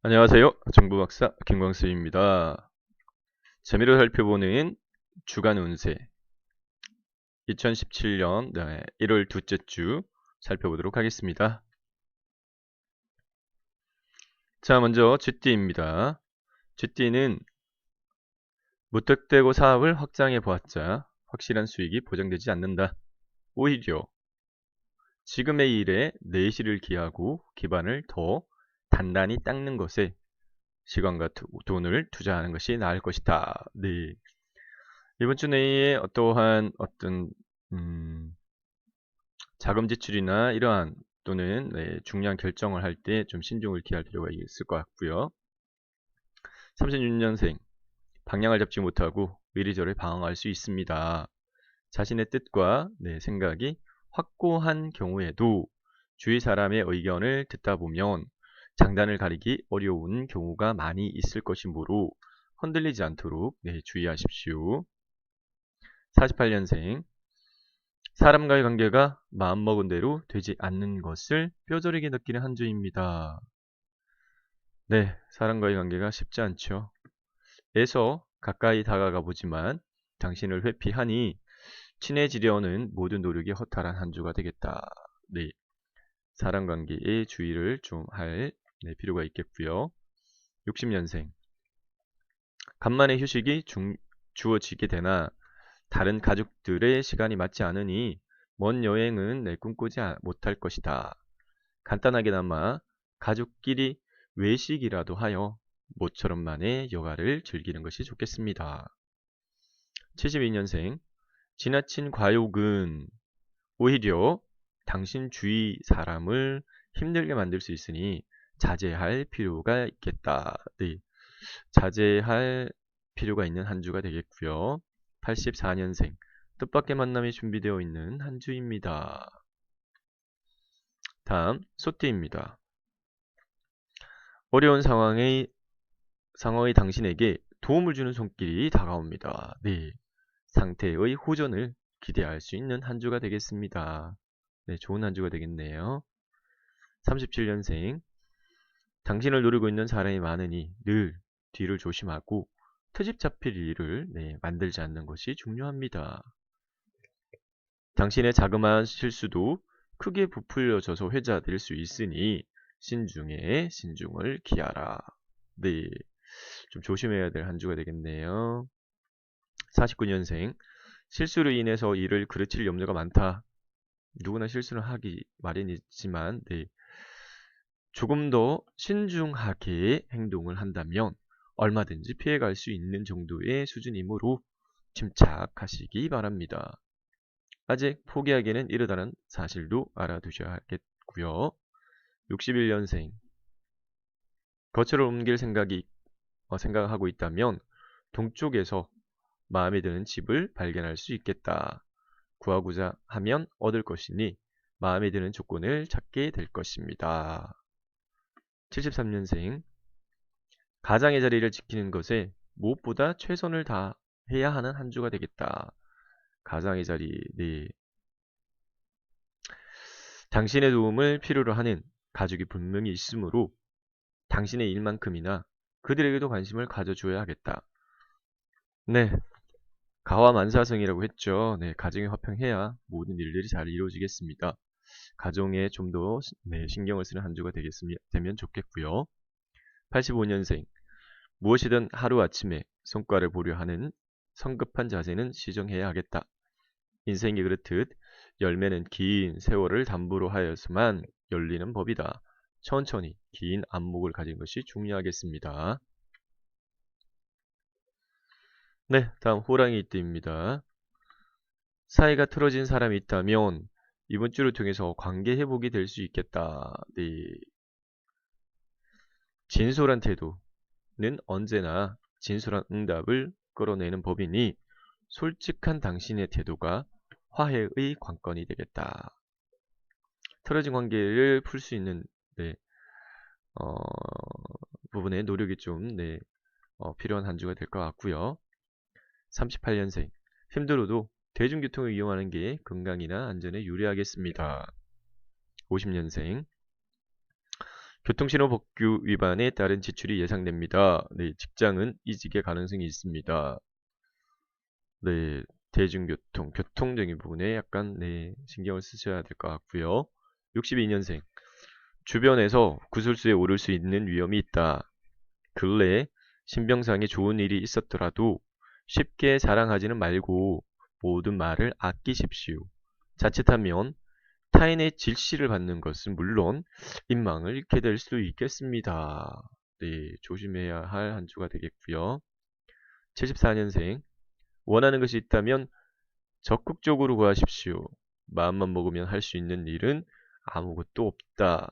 안녕하세요. 정부박사 김광수입니다. 재미로 살펴보는 주간 운세 2017년 1월 둘째 주 살펴보도록 하겠습니다. 자, 먼저 쥐띠입니다. 쥐띠는 무턱대고 사업을 확장해 보았자 확실한 수익이 보장되지 않는다. 오히려 지금의 일에 내실을 기하고 기반을 더 단단히 닦는 것에 시간과 돈을 투자하는 것이 나을 것이다. 네. 이번 주 내에 어떠한 어떤 음, 자금 지출이나 이러한 또는 네, 중요한 결정을 할 때 좀 신중을 기할 필요가 있을 것 같고요. 36년생 방향을 잡지 못하고 이리저리 방황할 수 있습니다. 자신의 뜻과 네, 생각이 확고한 경우에도 주위 사람의 의견을 듣다 보면 장단을 가리기 어려운 경우가 많이 있을 것이므로 흔들리지 않도록 네, 주의하십시오. 48년생 사람과의 관계가 마음먹은 대로 되지 않는 것을 뼈저리게 느끼는 한 주입니다. 네, 사람과의 관계가 쉽지 않죠. 에서 가까이 다가가 보지만 당신을 회피하니 친해지려는 모든 노력이 허탈한 한 주가 되겠다. 네, 사람 관계에 주의를 좀 할 네, 필요가 있겠고요. 60년생 간만에 휴식이 중, 주어지게 되나 다른 가족들의 시간이 맞지 않으니 먼 여행은 내 꿈꾸지 못할 것이다. 간단하게나마 가족끼리 외식이라도 하여 모처럼만의 여가를 즐기는 것이 좋겠습니다. 72년생 지나친 과욕은 오히려 당신 주위 사람을 힘들게 만들 수 있으니 자제할 필요가 있겠다. 네. 자제할 필요가 있는 한 주가 되겠고요. 84년생 뜻밖의 만남이 준비되어 있는 한 주입니다. 다음 소띠입니다. 어려운 상황의 상황의 당신에게 도움을 주는 손길이 다가옵니다. 네. 상태의 호전을 기대할 수 있는 한 주가 되겠습니다. 네, 좋은 한 주가 되겠네요. 37년생 당신을 노리고 있는 사람이 많으니 늘 뒤를 조심하고 트집 잡힐 일을 네, 만들지 않는 것이 중요합니다. 당신의 자그마한 실수도 크게 부풀려져서 회자될 수 있으니 신중에 신중을 기하라. 네, 좀 조심해야 될 한 주가 되겠네요. 49년생 실수로 인해서 일을 그르칠 염려가 많다. 누구나 실수를 하기 마련이지만 네, 조금 더 신중하게 행동을 한다면 얼마든지 피해갈 수 있는 정도의 수준이므로 침착하시기 바랍니다. 아직 포기하기는 이르다는 사실도 알아두셔야겠고요. 61년생 거처를 옮길 생각이 어, 생각하고 있다면 동쪽에서 마음에 드는 집을 발견할 수 있겠다. 구하고자 하면 얻을 것이니 마음에 드는 조건을 찾게 될 것입니다. 73년생 가장의 자리를 지키는 것에 무엇보다 최선을 다해야 하는 한 주가 되겠다. 가장의 자리, 네. 당신의 도움을 필요로 하는 가족이 분명히 있으므로 당신의 일만큼이나 그들에게도 관심을 가져줘야 하겠다. 네. 가와 만사성이라고 했죠. 네, 가정이 화평해야 모든 일들이 잘 이루어지겠습니다. 가정에 좀더 네, 신경을 쓰는 한 주가 되면 좋겠고요. 85년생 무엇이든 하루아침에 성과를 보려 하는 성급한 자세는 시정해야 하겠다. 인생이 그렇듯 열매는 긴 세월을 담보로 하여서만 열리는 법이다. 천천히 긴 안목을 가진 것이 중요하겠습니다. 네, 다음 호랑이 띠입니다. 사이가 틀어진 사람이 있다면 이번 주를 통해서 관계 회복이 될 수 있겠다. 네. 진솔한 태도는 언제나 진솔한 응답을 끌어내는 법이니 솔직한 당신의 태도가 화해의 관건이 되겠다. 틀어진 관계를 풀 수 있는 네, 어, 부분에 노력이 좀 네, 어, 필요한 한 주가 될 것 같고요. 38년생 힘들어도 대중교통을 이용하는 게 건강이나 안전에 유리하겠습니다. 50년생 교통신호 법규 위반에 따른 지출이 예상됩니다. 네, 직장은 이직의 가능성이 있습니다. 네, 대중교통, 교통적인 부분에 약간 네, 신경을 쓰셔야 될 것 같고요. 62년생. 주변에서 구설수에 오를 수 있는 위험이 있다. 근래 신병상에 좋은 일이 있었더라도 쉽게 자랑하지는 말고 모든 말을 아끼십시오. 자칫하면 타인의 질시를 받는 것은 물론 인망을 잃게 될 수도 있겠습니다. 네, 조심해야 할 한 주가 되겠고요. 74년생 원하는 것이 있다면 적극적으로 구하십시오. 마음만 먹으면 할 수 있는 일은 아무것도 없다.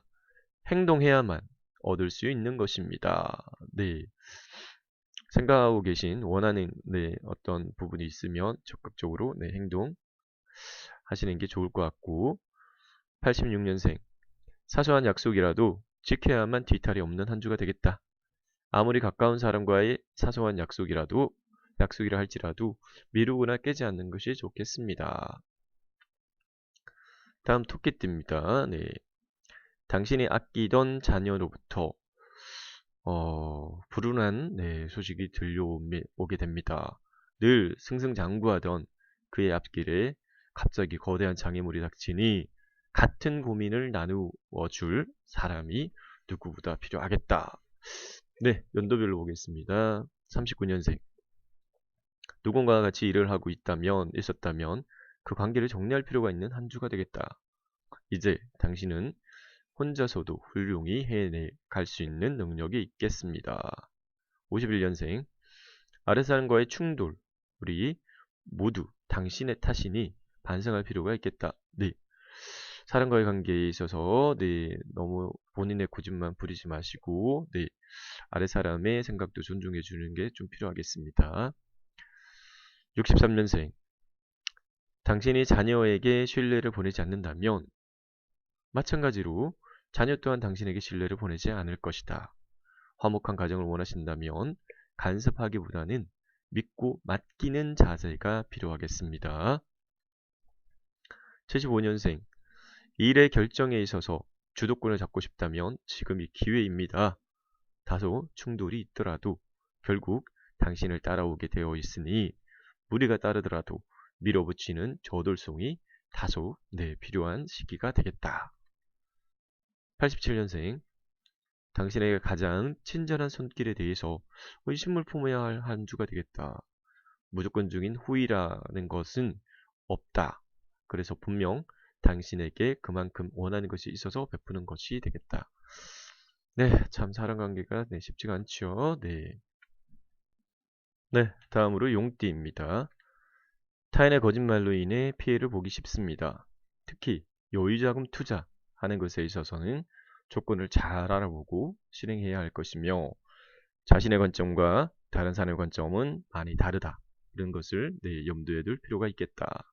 행동해야만 얻을 수 있는 것입니다. 네. 생각하고 계신 원하는 네, 어떤 부분이 있으면 적극적으로 네, 행동 하시는 게 좋을 것 같고 86년생 사소한 약속이라도 지켜야만 뒤탈이 없는 한 주가 되겠다. 아무리 가까운 사람과의 사소한 약속이라도 약속이라 할지라도 미루거나 깨지 않는 것이 좋겠습니다. 다음 토끼띠입니다. 네. 당신이 아끼던 자녀로부터 어, 불운한 네, 소식이 들려오게 됩니다. 늘 승승장구하던 그의 앞길에 갑자기 거대한 장애물이 닥치니 같은 고민을 나누어 줄 사람이 누구보다 필요하겠다. 네, 연도별로 보겠습니다. 39년생. 누군가와 같이 일을 하고 있다면, 있었다면 그 관계를 정리할 필요가 있는 한 주가 되겠다. 이제 당신은 혼자서도 훌륭히 해내갈 수 있는 능력이 있겠습니다. 51년생. 아래 사람과의 충돌, 우리 모두 당신의 탓이니 반성할 필요가 있겠다. 네. 사람과의 관계에 있어서 네, 너무 본인의 고집만 부리지 마시고 네, 아래 사람의 생각도 존중해 주는 게 좀 필요하겠습니다. 63년생 당신이 자녀에게 신뢰를 보내지 않는다면 마찬가지로 자녀 또한 당신에게 신뢰를 보내지 않을 것이다. 화목한 가정을 원하신다면 간섭하기보다는 믿고 맡기는 자세가 필요하겠습니다. 75년생 일의 결정에 있어서 주도권을 잡고 싶다면 지금이 기회입니다. 다소 충돌이 있더라도 결국 당신을 따라오게 되어 있으니 무리가 따르더라도 밀어붙이는 저돌송이 다소 네, 필요한 시기가 되겠다. 87년생 당신에게 가장 친절한 손길에 대해서 의심을 품어야 할 한 주가 되겠다. 무조건적인 후이라는 것은 없다. 그래서 분명 당신에게 그만큼 원하는 것이 있어서 베푸는 것이 되겠다. 네, 참 사람 관계가 네, 쉽지가 않죠. 네. 네, 다음으로 용띠입니다. 타인의 거짓말로 인해 피해를 보기 쉽습니다. 특히 여유자금 투자 하는 것에 있어서는 조건을 잘 알아보고 실행해야 할 것이며 자신의 관점과 다른 사람의 관점은 많이 다르다. 이런 것을 네, 염두에 둘 필요가 있겠다.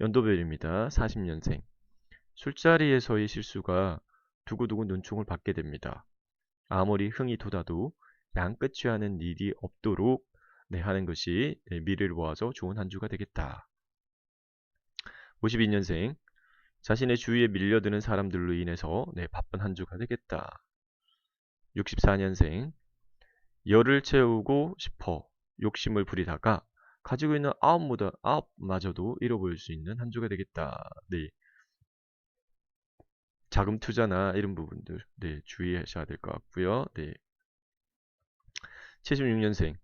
연도별입니다. 40년생. 술자리에서의 실수가 두고두고 눈총을 받게 됩니다. 아무리 흥이 돋아도 양끝이 하는 일이 없도록 네, 하는 것이 네, 미래를 보아서 좋은 한 주가 되겠다. 52년생. 자신의 주위에 밀려드는 사람들로 인해서 네, 바쁜 한 주가 되겠다. 64년생. 열을 채우고 싶어 욕심을 부리다가 가지고 있는 아홉보다 아홉마저도 잃어버릴 수 있는 한 주가 되겠다. 네. 자금 투자나 이런 부분들 네, 주의하셔야 될 것 같고요. 네. 76년생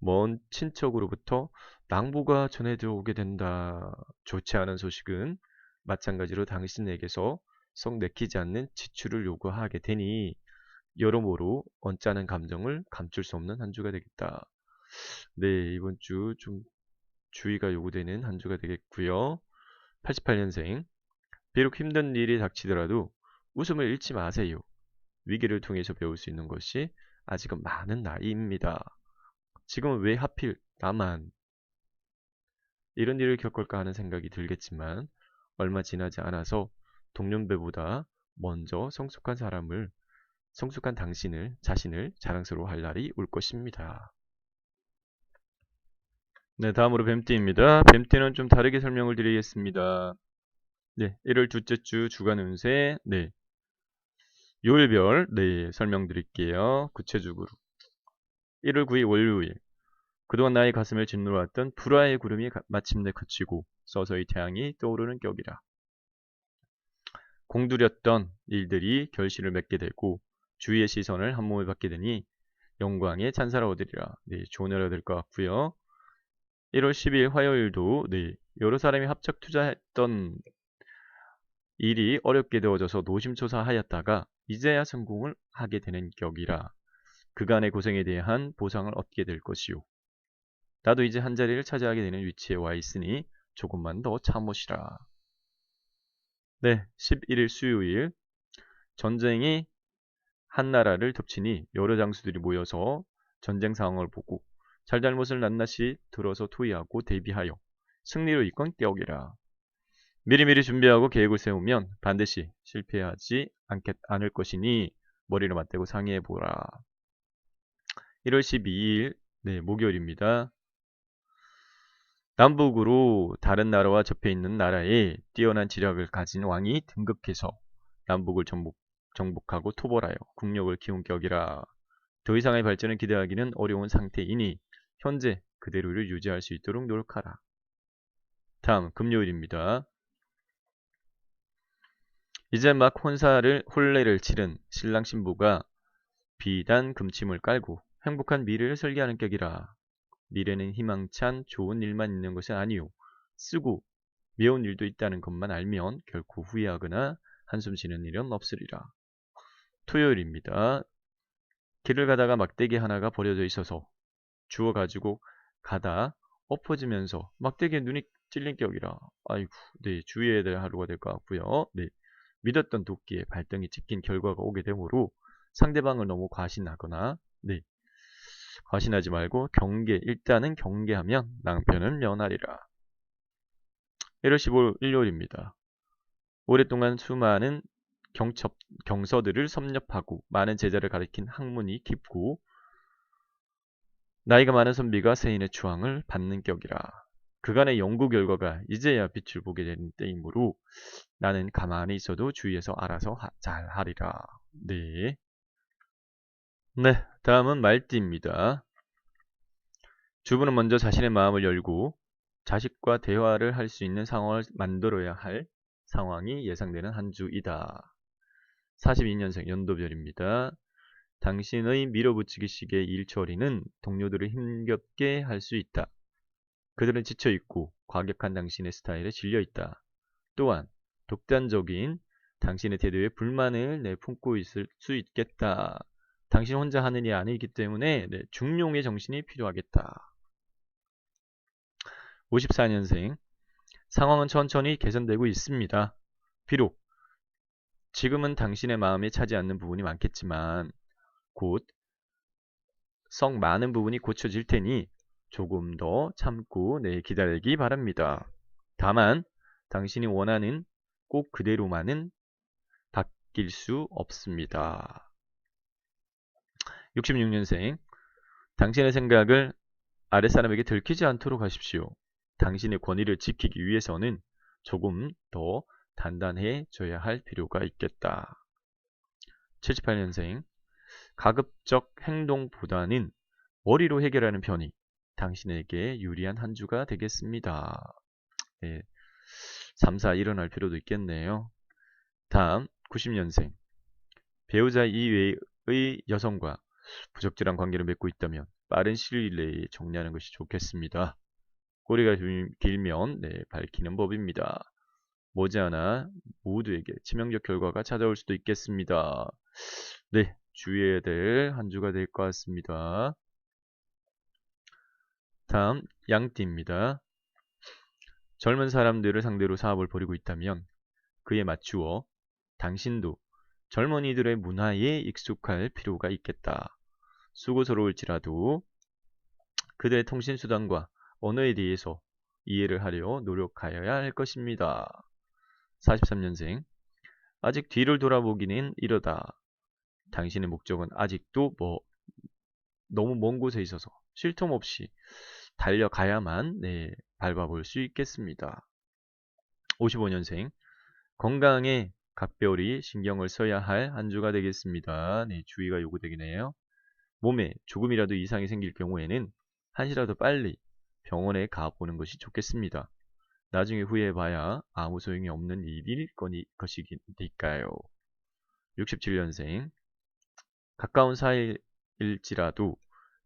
먼 친척으로부터 낭보가 전해 들어오게 된다. 좋지 않은 소식은 마찬가지로 당신에게서 썩 내키지 않는 지출을 요구하게 되니 여러모로 언짢은 감정을 감출 수 없는 한 주가 되겠다. 네, 이번 주 좀 주의가 요구되는 한 주가 되겠고요. 88년생. 비록 힘든 일이 닥치더라도 웃음을 잃지 마세요. 위기를 통해서 배울 수 있는 것이 아직은 많은 나이입니다. 지금은 왜 하필 나만 이런 일을 겪을까 하는 생각이 들겠지만 얼마 지나지 않아서 동년배보다 먼저 성숙한 사람을 성숙한 당신을 자신을 자랑스러워할 날이 올 것입니다. 네, 다음으로 뱀띠입니다. 뱀띠는 좀 다르게 설명을 드리겠습니다. 네, 1월 둘째 주 주간 운세. 네. 요일별 네 설명드릴게요. 구체적으로 1월 9일 월요일 그동안 나의 가슴을 짓누르왔던 불화의 구름이 가- 마침내 그치고 서서히 태양이 떠오르는 격이라. 공두렸던 일들이 결실을 맺게 되고 주위의 시선을 한 몸에 받게 되니 영광의 찬사를 얻으리라. 네, 좋은 일 얻을 것 같고요. 1월 10일 화요일도 네, 여러 사람이 합작 투자했던 일이 어렵게 되어져서 노심초사하였다가 이제야 성공을 하게 되는 격이라. 그간의 고생에 대한 보상을 얻게 될 것이요. 나도 이제 한 자리를 차지하게 되는 위치에 와 있으니 조금만 더 참으시라. 네, 11일 수요일 전쟁이 한 나라를 덮치니 여러 장수들이 모여서 전쟁 상황을 보고 잘잘못을 낱낱이 들어서 토의하고 대비하여 승리로 이끈 격이라. 미리미리 준비하고 계획을 세우면 반드시 실패하지 않겠, 않을 것이니 머리를 맞대고 상의해 보라. 1월 12일 네, 목요일입니다. 남북으로 다른 나라와 접해 있는 나라에 뛰어난 지략을 가진 왕이 등극해서 남북을 정복, 정복하고 토벌하여 국력을 키운 격이라 더 이상의 발전을 기대하기는 어려운 상태이니 현재 그대로를 유지할 수 있도록 노력하라. 다음 금요일입니다. 이제 막 혼사를 혼례를 치른 신랑 신부가 비단 금침을 깔고 행복한 미래를 설계하는 격이라. 미래는 희망찬 좋은 일만 있는 것이 아니요. 쓰고 매운 일도 있다는 것만 알면 결코 후회하거나 한숨 쉬는 일은 없으리라. 토요일입니다. 길을 가다가 막대기 하나가 버려져 있어서 주워 가지고 가다 엎어지면서 막대기에 눈이 찔린 격이라. 아이고, 네, 주의해야 될 하루가 될 것 같고요. 네, 믿었던 도끼에 발등이 찍힌 결과가 오게 되므로 상대방을 너무 과신하거나, 네, 과신하지 말고 경계, 일단은 경계하면 낭편은 면하리라. 1월 15일 일요일입니다. 오랫동안 수많은 경첩, 경서들을 섭렵하고 많은 제자를 가리킨 학문이 깊고 나이가 많은 선비가 세인의 추앙을 받는 격이라. 그간의 연구 결과가 이제야 빛을 보게 되는 때이므로 나는 가만히 있어도 주위에서 알아서 하- 잘 하리라. 네. 네, 다음은 말띠입니다. 주부는 먼저 자신의 마음을 열고 자식과 대화를 할 수 있는 상황을 만들어야 할 상황이 예상되는 한 주이다. 42년생 연도별입니다. 당신의 밀어붙이기식의 일처리는 동료들을 힘겹게 할 수 있다. 그들은 지쳐있고 과격한 당신의 스타일에 질려있다. 또한 독단적인 당신의 태도에 불만을 내품고 있을 수 있겠다. 당신 혼자 하는 일이 아니기 때문에 네, 중용의 정신이 필요하겠다. 54년생 상황은 천천히 개선되고 있습니다. 비록 지금은 당신의 마음에 차지 않는 부분이 많겠지만 곧 썩 많은 부분이 고쳐질 테니 조금 더 참고 네, 기다리기 바랍니다. 다만 당신이 원하는 꼭 그대로만은 바뀔 수 없습니다. 66년생 당신의 생각을 아랫사람에게 들키지 않도록 하십시오. 당신의 권위를 지키기 위해서는 조금 더 단단해져야 할 필요가 있겠다. 78년생 가급적 행동보다는 머리로 해결하는 편이 당신에게 유리한 한 주가 되겠습니다. 네, 3, 4 일어날 필요도 있겠네요. 다음 90년생 배우자 이외의 여성과 부적절한 관계를 맺고 있다면 빠른 시일 내에 정리하는 것이 좋겠습니다. 꼬리가 길- 길면 네, 밝히는 법입니다. 머지않아 모두에게 치명적 결과가 찾아올 수도 있겠습니다. 네, 주의해야 될 한 주가 될 것 같습니다. 다음 양띠입니다. 젊은 사람들을 상대로 사업을 벌이고 있다면 그에 맞추어 당신도 젊은이들의 문화에 익숙할 필요가 있겠다. 수고스러울지라도 그들의 통신수단과 언어에 대해서 이해를 하려 노력하여야 할 것입니다. 43년생 아직 뒤를 돌아보기는 이러다. 당신의 목적은 아직도 뭐 너무 먼 곳에 있어서 쉴 틈 없이 달려가야만 네, 밟아볼 수 있겠습니다. 55년생 건강에 각별히 신경을 써야 할 한 주가 되겠습니다. 네, 주의가 요구되겠네요. 몸에 조금이라도 이상이 생길 경우에는 한시라도 빨리 병원에 가보는 것이 좋겠습니다. 나중에 후회해봐야 아무 소용이 없는 일일 것이니까요. 67년생 가까운 사이일지라도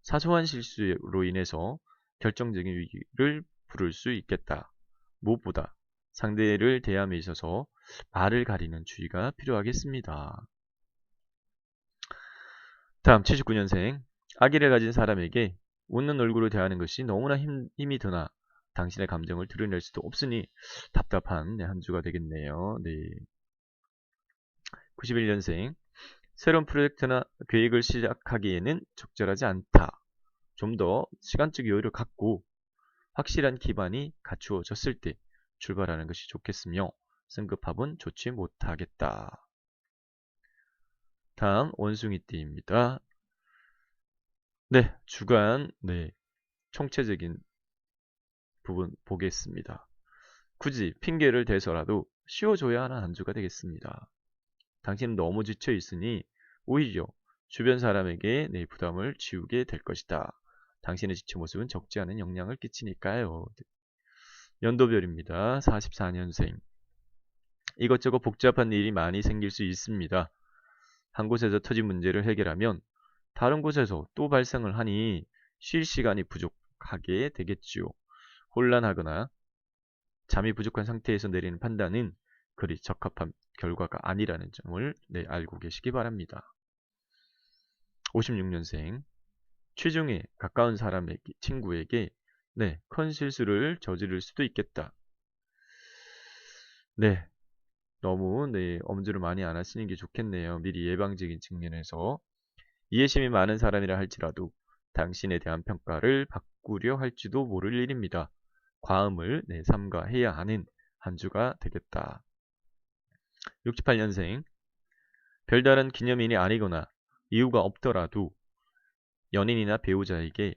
사소한 실수로 인해서 결정적인 위기를 부를 수 있겠다. 무엇보다 상대를 대함에 있어서 말을 가리는 주의가 필요하겠습니다. 다음 79년생 아기를 가진 사람에게 웃는 얼굴로 대하는 것이 너무나 힘, 힘이 드나 당신의 감정을 드러낼 수도 없으니 답답한 네, 한 주가 되겠네요. 네. 91년생 새로운 프로젝트나 계획을 시작하기에는 적절하지 않다. 좀 더 시간적 여유를 갖고 확실한 기반이 갖추어졌을 때 출발하는 것이 좋겠으며 승급합은 좋지 못하겠다. 다음 원숭이띠입니다. 네, 주간 네 총체적인 부분 보겠습니다. 굳이 핑계를 대서라도 쉬어줘야 하는 한 주가 되겠습니다. 당신은 너무 지쳐 있으니 오히려 주변 사람에게 내 부담을 지우게 될 것이다. 당신의 지쳐 모습은 적지 않은 영향을 끼치니까요. 연도별입니다. 44년생. 이것저것 복잡한 일이 많이 생길 수 있습니다. 한 곳에서 터진 문제를 해결하면 다른 곳에서 또 발생을 하니 쉴 시간이 부족하게 되겠지요. 혼란하거나 잠이 부족한 상태에서 내리는 판단은 그리 적합한 결과가 아니라는 점을 네, 알고 계시기 바랍니다. 56년생 취중에 가까운 사람에게 친구에게 네, 큰 실수를 저지를 수도 있겠다. 네, 너무 네, 엄지를 많이 안 하시는 게 좋겠네요. 미리 예방적인 측면에서 이해심이 많은 사람이라 할지라도 당신에 대한 평가를 바꾸려 할지도 모를 일입니다. 과음을 네, 삼가해야 하는 한 주가 되겠다. 68년생 별다른 기념일이 아니거나 이유가 없더라도 연인이나 배우자에게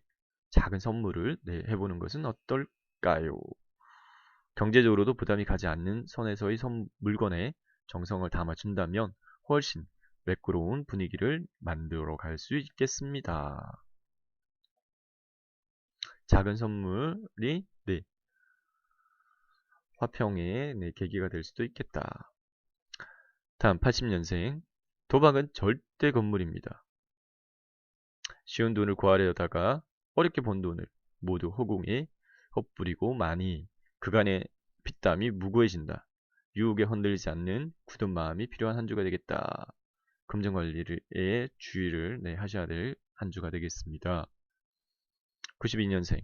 작은 선물을 네, 해보는 것은 어떨까요? 경제적으로도 부담이 가지 않는 선에서의 선, 물건에 정성을 담아준다면 훨씬 매끄러운 분위기를 만들어 갈 수 있겠습니다. 작은 선물이 네, 화평의 네, 계기가 될 수도 있겠다. 다음 80년생 도박은 절대 건물입니다. 쉬운 돈을 구하려다가 어렵게 번 돈을 모두 허공에 헛뿌리고 많이 그간의 핏땀이 무거워진다. 유혹에 흔들리지 않는 굳은 마음이 필요한 한 주가 되겠다. 금전 관리에 주의를 네, 하셔야 될 한 주가 되겠습니다. 92년생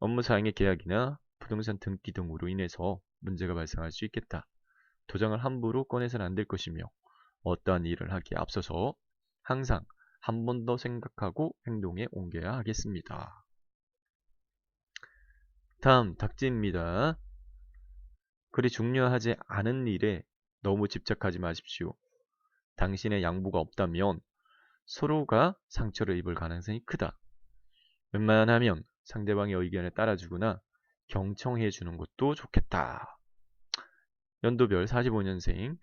업무 사항의 계약이나 부동산 등기 등으로 인해서 문제가 발생할 수 있겠다. 도장을 함부로 꺼내서는 안 될 것이며 어떠한 일을 하기에 앞서서 항상 한 번 더 생각하고 행동에 옮겨야 하겠습니다. 다음 닥지입니다. 그리 중요하지 않은 일에 너무 집착하지 마십시오. 당신의 양보가 없다면 서로가 상처를 입을 가능성이 크다. 웬만하면 상대방의 의견에 따라주거나 경청해 주는 것도 좋겠다. 연도별 45년생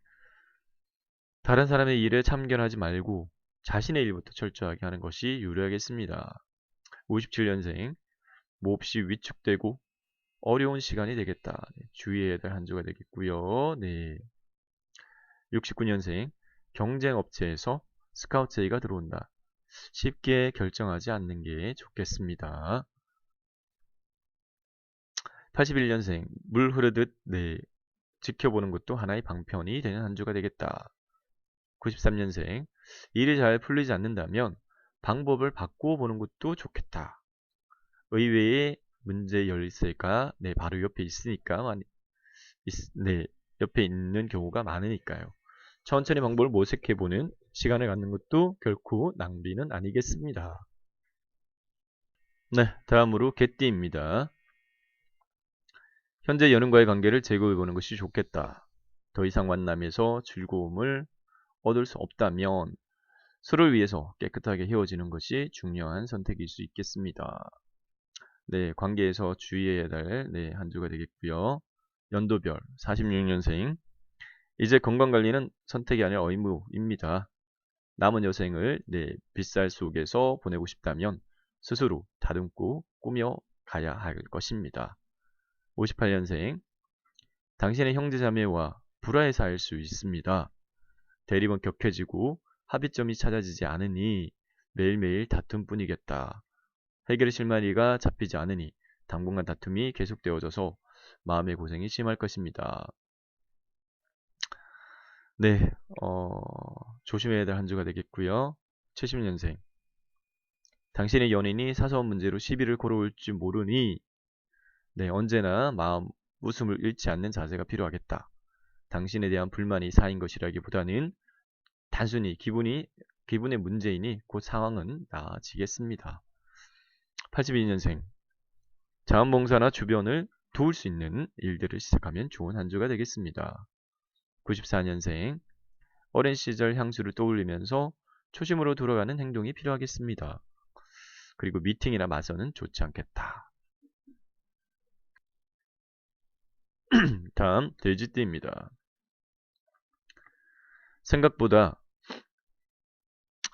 다른 사람의 일에 참견하지 말고 자신의 일부터 철저하게 하는 것이 유리하겠습니다. 57년생 몹시 위축되고 어려운 시간이 되겠다. 네, 주의해야 될 한 주가 되겠고요. 네. 69년생 경쟁 업체에서 스카우트 제의가 들어온다. 쉽게 결정하지 않는 게 좋겠습니다. 81년생 물 흐르듯 네, 지켜보는 것도 하나의 방편이 되는 한 주가 되겠다. 93년생 일이 잘 풀리지 않는다면 방법을 바꾸어 보는 것도 좋겠다. 의외의 문제 열쇠가 네, 바로 옆에 있으니까 네, 옆에 있는 경우가 많으니까요. 천천히 방법을 모색해 보는 시간을 갖는 것도 결코 낭비는 아니겠습니다. 네, 다음으로 개띠입니다. 현재 연인과의 관계를 재고해보는 것이 좋겠다. 더 이상 만남에서 즐거움을 얻을 수 없다면 서로를 위해서 깨끗하게 헤어지는 것이 중요한 선택일 수 있겠습니다. 네, 관계에서 주의해야 될 네, 한 주가 되겠고요. 연도별 46년생 이제 건강관리는 선택이 아니라 의무입니다. 남은 여생을 내 빗살 속에서 보내고 싶다면 스스로 다듬고 꾸며 가야 할 것입니다. 58년생 당신의 형제자매와 불화해서 알수 있습니다. 대립은 격해지고 합의점이 찾아지지 않으니 매일매일 다툼뿐이겠다. 해결의 실마리가 잡히지 않으니 당분간 다툼이 계속되어져서 마음의 고생이 심할 것입니다. 네, 어, 조심해야 될 한 주가 되겠고요. 70년생. 당신의 연인이 사소한 문제로 시비를 걸어올지 모르니 네, 언제나 마음 웃음을 잃지 않는 자세가 필요하겠다. 당신에 대한 불만이 쌓인 것이라기보다는 단순히 기분이 기분의 문제이니 곧 상황은 나아지겠습니다. 82년생. 자원봉사나 주변을 도울 수 있는 일들을 시작하면 좋은 한 주가 되겠습니다. 94년생. 어린 시절 향수를 떠올리면서 초심으로 돌아가는 행동이 필요하겠습니다. 그리고 미팅이나 마선은 좋지 않겠다. 다음 돼지띠입니다. 생각보다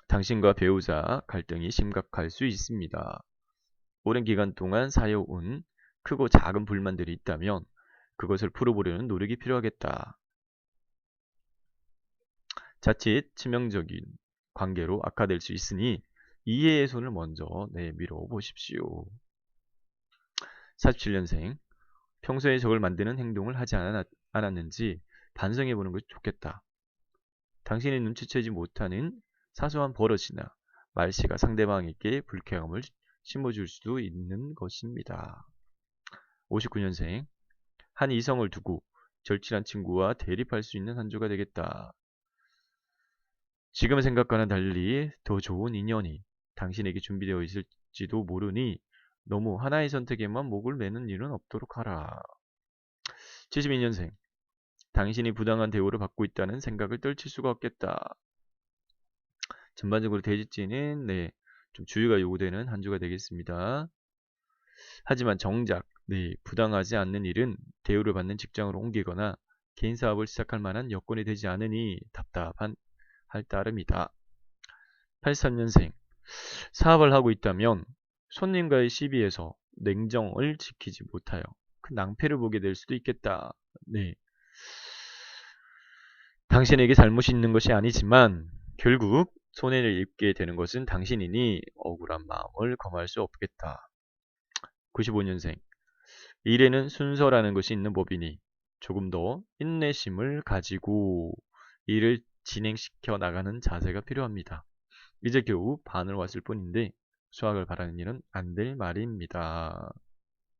당신과 배우자 갈등이 심각할 수 있습니다. 오랜 기간 동안 쌓여온 크고 작은 불만들이 있다면 그것을 풀어보려는 노력이 필요하겠다. 자칫 치명적인 관계로 악화될 수 있으니 이해의 손을 먼저 내밀어 보십시오. 47년생 평소에 적을 만드는 행동을 하지 않았는지 반성해 보는 것이 좋겠다. 당신이 눈치채지 못하는 사소한 버릇이나 말씨가 상대방에게 불쾌함을 심어줄 수도 있는 것입니다. 59년생 한 이성을 두고 절친한 친구와 대립할 수 있는 한 주가 되겠다. 지금 생각과는 달리 더 좋은 인연이 당신에게 준비되어 있을지도 모르니 너무 하나의 선택에만 목을 매는 일은 없도록 하라. 72년생 당신이 부당한 대우를 받고 있다는 생각을 떨칠 수가 없겠다. 전반적으로 대지지는 네, 좀 주의가 요구되는 한 주가 되겠습니다. 하지만 정작 네, 부당하지 않는 일은 대우를 받는 직장으로 옮기거나 개인 사업을 시작할 만한 여건이 되지 않으니 답답한 할 따름이다. 83년생 사업을 하고 있다면 손님과의 시비에서 냉정을 지키지 못하여 큰 낭패를 보게 될 수도 있겠다. 네. 당신에게 잘못이 있는 것이 아니지만 결국 손해를 입게 되는 것은 당신이니 억울한 마음을 검할 수 없겠다. 95년생 일에는 순서라는 것이 있는 법이니 조금 더 인내심을 가지고 일을 진행시켜 나가는 자세가 필요합니다. 이제 겨우 반을 왔을 뿐인데 수학을 바라는 일은 안 될 말입니다.